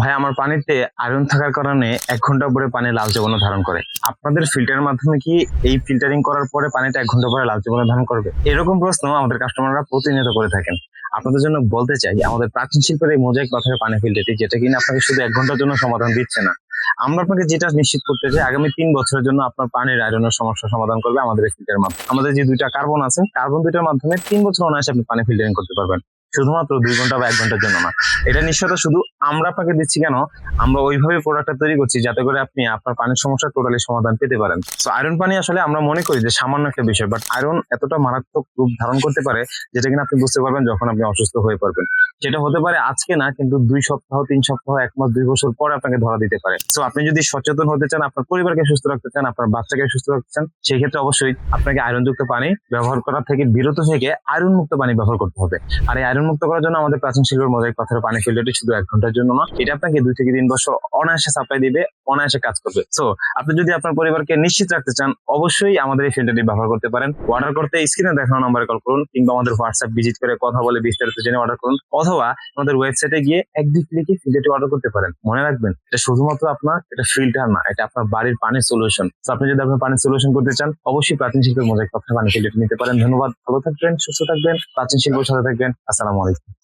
ভাই, আমার পানিতে আয়রন থাকার কারণে এক ঘণ্টা পরে পানি লালচে বর্ণ ধারণ করে। আপনাদের ফিল্টারের মাধ্যমে কি এই ফিল্টারিং করার পরে পানিটা এক ঘণ্টা পরে লালচে বর্ণ ধারণ করবে? এরকম প্রশ্ন আমাদের কাস্টমাররা প্রতিনিয়ত করে থাকেন। আপনাদের জন্য বলতে চাই, আমাদের প্রাচীন শিল্পের এই মোজাইক পাথরের পানি ফিল্টারটি যেটা কিনা আপনাকে শুধু এক ঘণ্টার জন্য সমাধান দিচ্ছে না। আমরা আপনাকে যেটা নিশ্চিত করতে চাই, আগামী তিন বছরের জন্য আপনার পানির আয়রনের সমস্যা সমাধান করবে আমাদের ফিল্টারের মাধ্যমে। আমাদের যে দুইটা কার্বন আছে কার্বন দুইটার মাধ্যমে তিন বছর অনায়াসে আপনি পানি ফিল্টারিং করতে পারবেন। শুধুমাত্র দুই ঘণ্টা বা এক ঘণ্টার জন্য না। এটা নিশ্চয়তা শুধু আমরা আপনাকে দিচ্ছি কেন? আমরা ওইভাবে প্রোডাক্টটা তৈরি করছি যাতে করে আপনি আপনার পানির সমস্যার টোটালি সমাধান পেতে পারেন। তো আয়রন পানি আসলে আমরা মনে করি যে সামান্য একটা বিষয় বাট আয়রন এতটা মারাত্মক রূপ ধারণ করতে পারে যেটা কিনা আপনি বুঝতে পারবেন যখন আপনি অসুস্থ হয়ে পড়বেন। সেটা হতে পারে আজকে না, কিন্তু দুই সপ্তাহ, তিন সপ্তাহ, এক মাস, দুই বছর পরে আপনাকে ধরা দিতে পারে। তো আপনি যদি সচেতন হতে চান, আপনার পরিবারকে সুস্থ রাখতে চান, আপনার বাচ্চাকে সুস্থ রাখতে চান সেই ক্ষেত্রে অবশ্যই আপনাকে আয়রনযুক্ত পানি ব্যবহার করা থেকে বিরত থেকে আয়রন মুক্ত পানি ব্যবহার করতে হবে। আর এই আয়রন মুক্ত করার জন্য আমাদের প্রাচীন শিল্পের মোজাইক পাথরের পানি ফিল্টারটি শুধু এক ঘণ্টার জন্য না, এটা আপনাকে দুই থেকে তিন বছর অনায়াসে সাপ্লাই দিবে, অনায়াসে কাজ করবে। সো আপনি যদি আপনার পরিবারকে নিশ্চিত রাখতে চান, অবশ্যই আমাদের এই ফিল্টারটি ব্যবহার করতে পারেন। অর্ডার করতে স্ক্রিনে দেখানো নম্বরে কল করুন, কিংবা আমাদের হোয়াটসঅ্যাপ ভিজিট করে কথা বলে বিস্তারিত জেনে অর্ডার করুন, অথবা আমাদের ওয়েবসাইটে গিয়ে এক দুই ফিল্টারটি অর্ডার করতে পারেন। মনে রাখবেন, এটা শুধুমাত্র আপনার, এটা ফিল্টার না, এটা আপনার বাড়ির পানির সলিউশন তো আপনি যদি আপনার পানির সলিউশন করতে চান, অবশ্যই প্রাচীন শিল্পের মোজাইক পানি ফিল্টারটি নিতে পারেন। ধন্যবাদ, ভালো থাকবেন, সুস্থ থাকবেন, প্রাচীন শিল্পের সাথে থাকবেন। আসসালামু আলাইকুম।